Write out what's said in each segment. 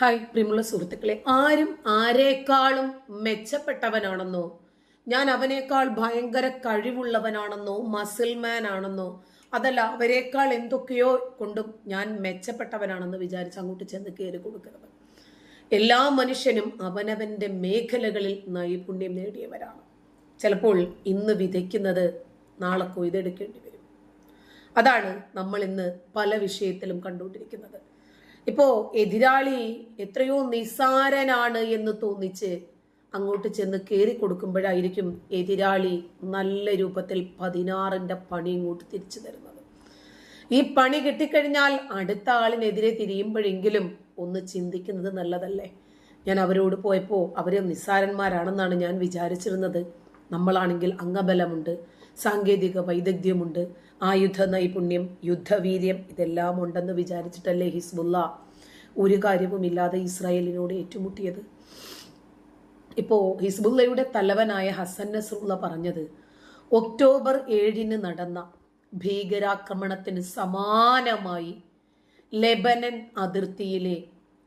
Hi പ്രിയമുള്ള സുഹൃത്തുക്കളെ. ആരും ആരേക്കാളും മെച്ചപ്പെട്ടവനാണെന്നോ ഞാൻ അവനേക്കാൾ ഭയങ്കര കഴിവുള്ളവനാണെന്നോ മസിൽമാൻ ആണെന്നോ അതല്ല അവരെക്കാൾ എന്തൊക്കെയോ കൊണ്ടും ഞാൻ മെച്ചപ്പെട്ടവനാണെന്ന് വിചാരിച്ച് അങ്ങോട്ട് ചെന്ന് കയറി കൊടുക്കരുത്. എല്ലാ മനുഷ്യനും അവനവന്റെ മേഖലകളിൽ നൈപുണ്യം നേടിയവരാണ്. ചിലപ്പോൾ ഇന്ന് വിതയ്ക്കുന്നത് നാളെ കൊയ്തെടുക്കേണ്ടി വരും. അതാണ് നമ്മൾ ഇന്ന് പല വിഷയത്തിലും കണ്ടുകൊണ്ടിരിക്കുന്നത്. ഇപ്പോ എതിരാളി എത്രയോ നിസാരനാണ് എന്ന് തോന്നിച്ച് അങ്ങോട്ട് ചെന്ന് കയറി കൊടുക്കുമ്പോഴായിരിക്കും എതിരാളി നല്ല രൂപത്തിൽ പതിനാറിന്റെ പണി ഇങ്ങോട്ട് തിരിച്ചു തരുന്നത്. ഈ പണി കിട്ടിക്കഴിഞ്ഞാൽ അടുത്ത ആളിനെതിരെ തിരിയുമ്പോഴെങ്കിലും ഒന്ന് ചിന്തിക്കുന്നത് നല്ലതല്ലേ? ഞാൻ അവരോട് പോയപ്പോൾ അവർ നിസ്സാരന്മാരാണെന്നാണ് ഞാൻ വിചാരിച്ചിരുന്നത്. നമ്മളാണെങ്കിൽ അംഗബലമുണ്ട്. സാങ്കേതിക വൈദഗ്ധ്യമുണ്ട്. ആയുധ നൈപുണ്യം യുദ്ധവീര്യം ഇതെല്ലാം ഉണ്ടെന്ന് വിചാരിച്ചിട്ടല്ലേ ഹിസ്ബുല്ല ഒരു കാര്യവുമില്ലാതെ ഇസ്രായേലിനോട് ഏറ്റുമുട്ടിയത്? ഇപ്പോ ഹിസ്ബുല്ലയുടെ തലവനായ ഹസൻ നസ്രുള്ള പറഞ്ഞത് ഒക്ടോബർ ഏഴിന് നടന്ന ഭീകരാക്രമണത്തിന് സമാനമായി ലെബനൻ അതിർത്തിയിലെ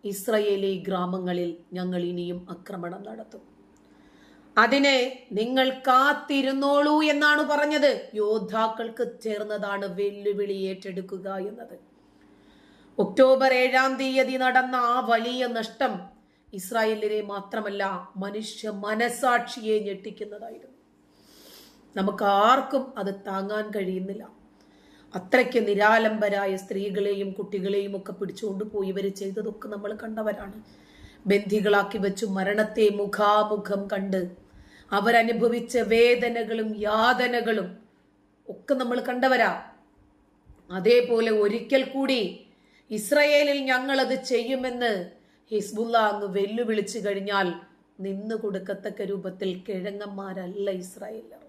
ഇസ്രയേലി ഗ്രാമങ്ങളിൽ ഞങ്ങൾ ഇനിയും ആക്രമണം നടത്തും. അതിനെ നിങ്ങൾ കാത്തിരുന്നോളൂ എന്നാണ് പറഞ്ഞത്. യോദ്ധാക്കൾക്ക് ചേർന്നതാണ് വെല്ലുവിളി ഏറ്റെടുക്കുക എന്നത്. ഒക്ടോബർ ഏഴാം തീയതി നടന്ന ആ വലിയ നഷ്ടം ഇസ്രായേലിനെ മാത്രമല്ല മനുഷ്യ മനസാക്ഷിയെ ഞെട്ടിക്കുന്നതായിരുന്നു. നമുക്ക് ആർക്കും അത് താങ്ങാൻ കഴിയുന്നില്ല. അത്രയ്ക്ക് നിരാലംബരായ സ്ത്രീകളെയും കുട്ടികളെയും ഒക്കെ പിടിച്ചുകൊണ്ട് പോയി ഇവർ ചെയ്തതൊക്കെ നമ്മൾ കണ്ടവരാണ്. ബന്ധികളാക്കി വെച്ചു മരണത്തെ മുഖാമുഖം കണ്ട് അവരനുഭവിച്ച വേദനകളും യാതനകളും ഒക്കെ നമ്മൾ കണ്ടവരാ. അതേപോലെ ഒരിക്കൽ കൂടി ഇസ്രയേലിൽ ഞങ്ങളത് ചെയ്യുമെന്ന് ഹിസ്ബുല്ല അങ്ങ് വെല്ലുവിളിച്ചു കഴിഞ്ഞാൽ നിന്നു കൊടുക്കത്തക്ക രൂപത്തിൽ കിഴങ്ങന്മാരല്ല ഇസ്രായേലർ.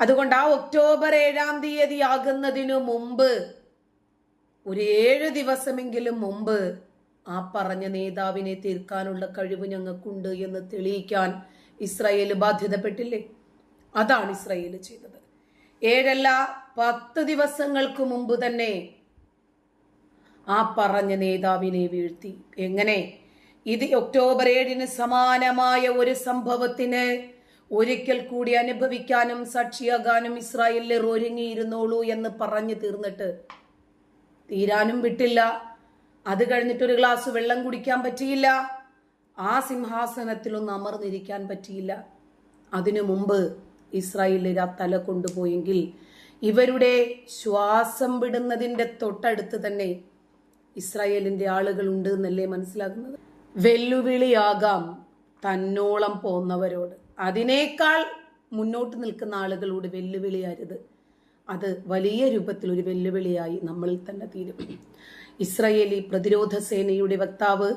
അതുകൊണ്ട് ആ ഒക്ടോബർ ഏഴാം തീയതി ആകുന്നതിനു മുമ്പ് ഒരു ഏഴ് ദിവസമെങ്കിലും മുമ്പ് ആ പറഞ്ഞ നേതാവിനെ തീർക്കാനുള്ള കഴിവ് ഞങ്ങൾക്കുണ്ട് എന്ന് തെളിയിക്കാൻ ഇസ്രായേൽ ബാധ്യതപ്പെട്ടില്ലേ? അതാണ് ഇസ്രായേൽ ചെയ്തത്. ഏഴല്ല പത്ത് ദിവസങ്ങൾക്ക് മുമ്പ് തന്നെ ആ പറഞ്ഞ നേതാവിനെ വീഴ്ത്തി. എങ്ങനെ? ഇത് ഒക്ടോബർ ഏഴിന് സമാനമായ ഒരു സംഭവത്തിന് ഒരിക്കൽ കൂടി അനുഭവിക്കാനും സാക്ഷിയാകാനും ഇസ്രായേലിൽ ഒരുങ്ങിയിരുന്നോളൂ എന്ന് പറഞ്ഞു തീർന്നിട്ട് തീരാനും വിട്ടില്ല. അത് കഴിഞ്ഞിട്ട് ഒരു ഗ്ലാസ് വെള്ളം കുടിക്കാൻ പറ്റിയില്ല. ആ സിംഹാസനത്തിലൊന്നും അമർന്നിരിക്കാൻ പറ്റിയില്ല. അതിനു മുമ്പ് ഇസ്രായേലിൽ ആ തല കൊണ്ടുപോയെങ്കിൽ ഇവരുടെ ശ്വാസം വിടുന്നതിന്റെ തൊട്ടടുത്ത് തന്നെ ഇസ്രായേലിന്റെ ആളുകൾ ഉണ്ട് എന്നല്ലേ മനസ്സിലാകുന്നത്? വെല്ലുവിളിയാകാം തന്നോളം പോന്നവരോട്. അതിനേക്കാൾ മുന്നോട്ട് നിൽക്കുന്ന ആളുകളോട് വെല്ലുവിളിയാരുത്. അത് വലിയ രൂപത്തിൽ ഒരു വെല്ലുവിളിയായി നമ്മളിൽ തന്നെ തീരും. ഇസ്രയേലി പ്രതിരോധ സേനയുടെ വക്താവ്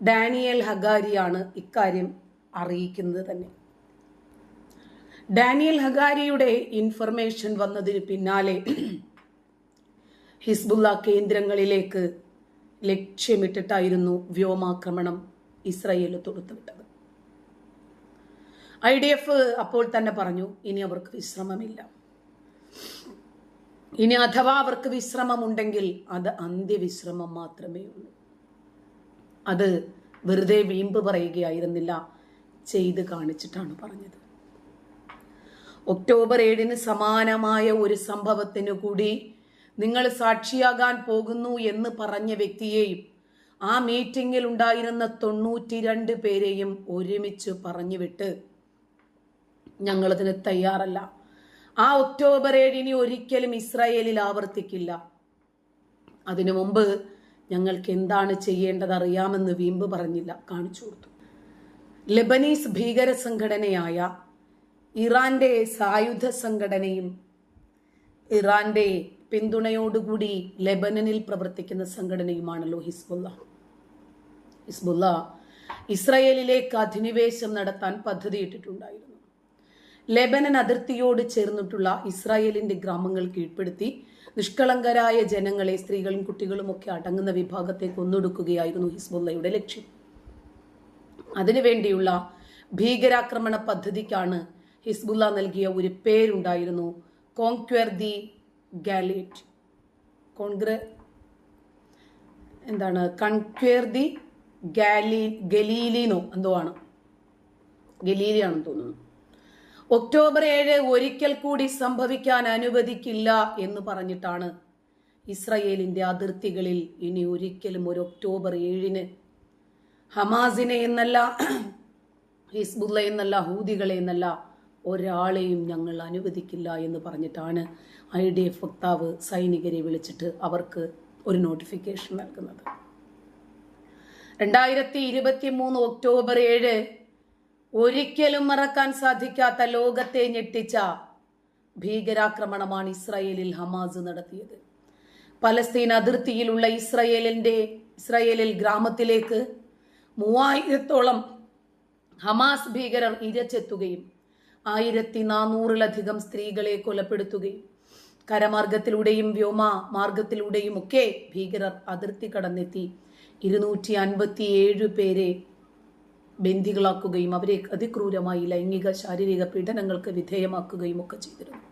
ഡാനിയൽ ഹഗാരിയാണ് ഇക്കാര്യം അറിയിക്കുന്നത് തന്നെ. ഡാനിയൽ ഹഗാരിയുടെ ഇൻഫർമേഷൻ വന്നതിന് പിന്നാലെ ഹിസ്ബുല്ല കേന്ദ്രങ്ങളിലേക്ക് ലക്ഷ്യമിട്ടിട്ടായിരുന്നു വ്യോമാക്രമണം ഇസ്രയേൽ തൊടുത്തുവിട്ടത് ഐ ഡി എഫ് അപ്പോൾ തന്നെ പറഞ്ഞു ഇനി അവർക്ക് വിശ്രമമില്ല. ഇനി അഥവാ അവർക്ക് വിശ്രമമുണ്ടെങ്കിൽ അത് അന്ത്യവിശ്രമം മാത്രമേ ഉള്ളൂ. അത് വെറുതെ വീമ്പ് പറയുകയായിരുന്നില്ല ചെയ്ത് കാണിച്ചിട്ടാണ് പറഞ്ഞത്. ഒക്ടോബർ ഏഴിന് സമാനമായ ഒരു സംഭവത്തിനു കൂടി നിങ്ങൾ സാക്ഷിയാകാൻ പോകുന്നു എന്ന് പറഞ്ഞ വ്യക്തിയെയും ആ മീറ്റിംഗിൽ ഉണ്ടായിരുന്ന തൊണ്ണൂറ്റിരണ്ട് പേരെയും ഒരുമിച്ച് പറഞ്ഞുവിട്ട് ഞങ്ങളതിന് തയ്യാറല്ല. ആ ഒക്ടോബർ ഏഴിന് ഒരിക്കലും ഇസ്രായേലിൽ ആവർത്തിക്കില്ല. അതിനു മുമ്പ് ഞങ്ങൾക്ക് എന്താണ് ചെയ്യേണ്ടത് അറിയാമെന്ന് വീമ്പ് പറഞ്ഞില്ല. കാണിച്ചു കൊടുത്തു. ലെബനീസ് ഭീകര സംഘടനയായ ഇറാന്റെ സായുധ സംഘടനയും ഇറാന്റെ പിന്തുണയോടുകൂടി ലെബനനിൽ പ്രവർത്തിക്കുന്ന സംഘടനയുമാണല്ലോ ഹിസ്ബുല്ല. ഹിസ്ബുല്ല ഇസ്രയേലിലേക്ക് അധിനിവേശം നടത്താൻ പദ്ധതിയിട്ടിട്ടുണ്ടായിരുന്നു. ലെബനൻ അതിർത്തിയോട് ചേർന്നിട്ടുള്ള ഇസ്രായേലിന്റെ ഗ്രാമങ്ങൾ കീഴ്പ്പെടുത്തി നിഷ്കളങ്കരായ ജനങ്ങളെ സ്ത്രീകളും കുട്ടികളും ഒക്കെ അടങ്ങുന്ന വിഭാഗത്തെ കൊന്നൊടുക്കുകയായിരുന്നു ഹിസ്ബുല്ലയുടെ ലക്ഷ്യം. അതിനുവേണ്ടിയുള്ള ഭീകരാക്രമണ പദ്ധതിക്കാണ് ഹിസ്ബുല്ല നൽകിയ ഒരു പേരുണ്ടായിരുന്നു കോൺക്വർ ദി ഗാലേറ്റ്. കോൺഗ്ര എന്താണ്? കൺക്വർ ദി ഗാലി ഗലീലിനോ എന്തോ ആണ്. ഗലീലിയാണെന്ന് തോന്നുന്നു. ഒക്ടോബർ ഏഴ് ഒരിക്കൽ കൂടി സംഭവിക്കാൻ അനുവദിക്കില്ല എന്ന് പറഞ്ഞിട്ടാണ് ഇസ്രയേലിന്റെ അതിർത്തികളിൽ ഇനി ഒരിക്കലും ഒരു ഒക്ടോബർ ഏഴിന് ഹമാസിനെ എന്നല്ല ഹിസ്ബുല്ല എന്നല്ല ഹൂദികളെ എന്നല്ല ഒരാളെയും ഞങ്ങൾ അനുവദിക്കില്ല എന്ന് പറഞ്ഞിട്ടാണ് ഐ ഡി എഫ് വക്താവ് സൈനികരെ വിളിച്ചിട്ട് അവർക്ക് ഒരു നോട്ടിഫിക്കേഷൻ നൽകുന്നത്. രണ്ടായിരത്തി ഇരുപത്തി മൂന്ന് ഒക്ടോബർ ഏഴ് ഒരിക്കലും മറക്കാൻ സാധിക്കാത്ത ലോകത്തെ ഞെട്ടിച്ച ഭീകരാക്രമണമാണ് ഇസ്രായേലിൽ ഹമാസ് നടത്തിയത്. പലസ്തീൻ അതിർത്തിയിലുള്ള ഇസ്രയേലിന്റെ ഇസ്രയേലിൽ ഗ്രാമത്തിലേക്ക് മൂവായിരത്തോളം ഹമാസ് ഭീകരർ ഇരച്ചെത്തുകയും ആയിരത്തി നാനൂറിലധികം സ്ത്രീകളെ കൊലപ്പെടുത്തുകയും കരമാർഗത്തിലൂടെയും വ്യോമ മാർഗത്തിലൂടെയും ഒക്കെ ഭീകരർ അതിർത്തി കടന്നെത്തി. ഇരുന്നൂറ്റി അൻപത്തിയേഴ് പേരെ ബന്ദികളാക്കുകയും അവരെ അതിക്രൂരമായി ലൈംഗിക ശാരീരിക പീഡനങ്ങൾക്ക് വിധേയമാക്കുകയും ഒക്കെ ചെയ്തിരുന്നു.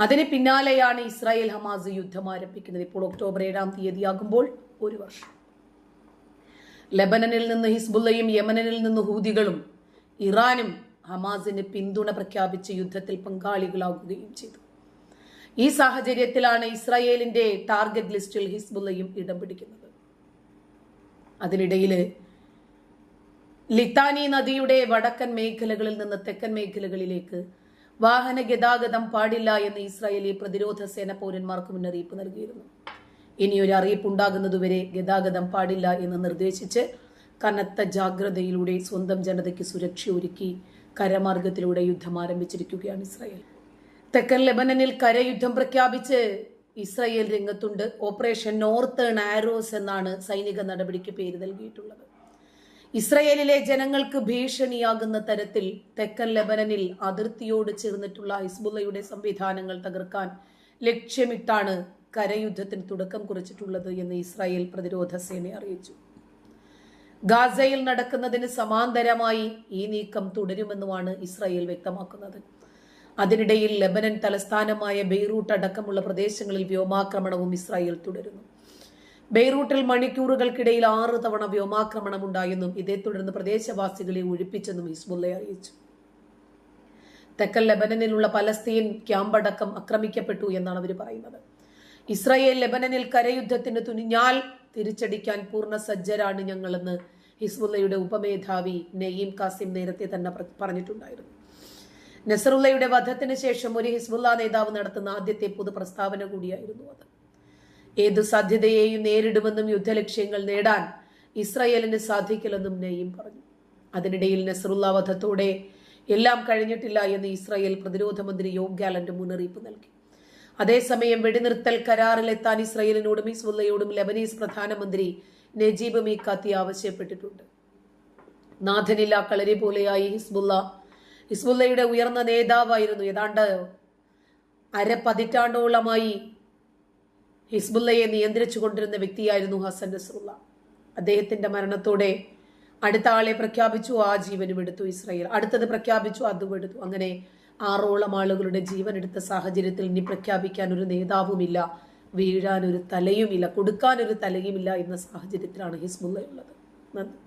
അതിന് പിന്നാലെയാണ് ഇസ്രായേൽ ഹമാസ് യുദ്ധം ആരംഭിക്കുന്നത്. ഇപ്പോൾ ഒക്ടോബർ ഏഴാം തീയതിയാകുമ്പോൾ ഒരു വർഷം. ലെബനനിൽ നിന്ന് ഹിസ്ബുള്ളയും യമനിൽ നിന്ന് ഹൂതികളും ഇറാനും ഹമാസിന് പിന്തുണ പ്രഖ്യാപിച്ച് യുദ്ധത്തിൽ പങ്കാളികളാകുകയും ചെയ്തു. ഈ സാഹചര്യത്തിലാണ് ഇസ്രായേലിന്റെ ടാർഗറ്റ് ലിസ്റ്റിൽ ഹിസ്ബുള്ളയും ഇടം പിടിക്കുന്നത്. അതിനിടയിൽ ലിത്താനി നദിയുടെ വടക്കൻ മേഖലകളിൽ നിന്ന് തെക്കൻ മേഖലകളിലേക്ക് വാഹന ഗതാഗതം പാടില്ല എന്ന് ഇസ്രായേലി പ്രതിരോധ സേന പൗരന്മാർക്ക് മുന്നറിയിപ്പ് നൽകിയിരുന്നു. ഇനിയൊരു അറിയിപ്പ് ഉണ്ടാകുന്നതുവരെ ഗതാഗതം പാടില്ല എന്ന് നിർദ്ദേശിച്ച് കനത്ത ജാഗ്രതയിലൂടെ സ്വന്തം ജനതയ്ക്ക് സുരക്ഷ ഒരുക്കി കരമാർഗത്തിലൂടെ യുദ്ധം ആരംഭിച്ചിരിക്കുകയാണ് ഇസ്രായേൽ. തെക്കൻ ലെബനനിൽ കരയുദ്ധം പ്രഖ്യാപിച്ച് ഇസ്രായേൽ രംഗത്തുണ്ട്. ഓപ്പറേഷൻ നോർത്തേൺ ആരോസ് എന്നാണ് സൈനിക നടപടിക്ക് പേര് നൽകിയിട്ടുള്ളത്. ഇസ്രയേലിലെ ജനങ്ങൾക്ക് ഭീഷണിയാകുന്ന തരത്തിൽ തെക്കൻ ലെബനനിൽ അതിർത്തിയോട് ചേർന്നിട്ടുള്ള ഹിസ്ബുള്ളയുടെ സംവിധാനങ്ങൾ തകർക്കാൻ ലക്ഷ്യമിട്ടാണ് കരയുദ്ധത്തിന് തുടക്കം കുറിച്ചിട്ടുള്ളത് എന്ന് ഇസ്രായേൽ പ്രതിരോധ സേന അറിയിച്ചു. ഗാസയിൽ നടക്കുന്നതിന് സമാന്തരമായി ഈ നീക്കം തുടരുമെന്നുമാണ് ഇസ്രായേൽ വ്യക്തമാക്കുന്നത്. അതിനിടയിൽ ലെബനൻ തലസ്ഥാനമായ ബെയ്റൂട്ട് അടക്കമുള്ള പ്രദേശങ്ങളിൽ വ്യോമാക്രമണവും ഇസ്രായേൽ തുടരുന്നു. ബെയ്റൂട്ടിൽ മണിക്കൂറുകൾക്കിടയിൽ ആറ് തവണ വ്യോമാക്രമണം ഉണ്ടായെന്നും ഇതേ തുടർന്ന് പ്രദേശവാസികളെ ഒഴിപ്പിച്ചെന്നും ഹിസ്ബുല്ല അറിയിച്ചു. തെക്കൻ ലെബനനിലുള്ള പലസ്തീൻ ക്യാമ്പടക്കം ആക്രമിക്കപ്പെട്ടു എന്നാണ് അവർ പറയുന്നത്. ഇസ്രായേൽ ലെബനനിൽ കരയുദ്ധത്തിന് തുനിഞ്ഞാൽ തിരിച്ചടിക്കാൻ പൂർണ സജ്ജരാണ് ഞങ്ങളെന്ന് ഹിസ്ബുല്ലയുടെ ഉപമേധാവി നെയ്യം കാസിം നേരത്തെ തന്നെ പറഞ്ഞിട്ടുണ്ടായിരുന്നു. നസറുല്ലയുടെ വധത്തിന് ശേഷം ഒരു ഹിസ്ബുല്ല നേതാവ് നടത്തുന്ന ആദ്യത്തെ പൊതു പ്രസ്താവന കൂടിയായിരുന്നു അത്. ഏതു സാധ്യതയെയും നേരിടുമെന്നും യുദ്ധലക്ഷ്യങ്ങൾ നേടാൻ ഇസ്രായേലിന് സാധിക്കില്ലെന്നും നെയ്യും പറഞ്ഞു. അതിനിടയിൽ നസറുല്ല വധത്തോടെ എല്ലാം കഴിഞ്ഞിട്ടില്ല എന്ന് ഇസ്രായേൽ പ്രതിരോധ മന്ത്രി യോഗ് ഗാലന്റ് മുന്നറിയിപ്പ് നൽകി. അതേസമയം വെടിനിർത്തൽ കരാറിലെത്താൻ ഇസ്രായേലിനോടും ഹിസ്ബുല്ലയോടും ലബനീസ് പ്രധാനമന്ത്രി നജീബ് മീക്കാത്തി ആവശ്യപ്പെട്ടിട്ടുണ്ട്. നാഥനില്ല കളരി പോലെയായി ഹിസ്ബുല്ല ഹിസ്ബുല്ലയുടെ ഉയർന്ന നേതാവായിരുന്നു. ഏതാണ്ട് അര പതിറ്റാണ്ടോളമായി ഹിസ്ബുല്ലയെ നിയന്ത്രിച്ചു കൊണ്ടിരുന്ന വ്യക്തിയായിരുന്നു ഹസൻ നസ്രുള്ള അദ്ദേഹത്തിന്റെ മരണത്തോടെ അടുത്ത ആളെ പ്രഖ്യാപിച്ചു ആ ജീവനും എടുത്തു ഇസ്രയേൽ. അടുത്തത് പ്രഖ്യാപിച്ചു അതും എടുത്തു. അങ്ങനെ ആറോളം ആളുകളുടെ ജീവൻ എടുത്ത സാഹചര്യത്തിൽ ഇനി പ്രഖ്യാപിക്കാൻ ഒരു നേതാവുമില്ല വീഴാൻ ഒരു തലയുമില്ല കൊടുക്കാൻ ഒരു തലയുമില്ല എന്ന സാഹചര്യത്തിലാണ് ഹിസ്ബുള്ള ഉള്ളത് നന്ദി.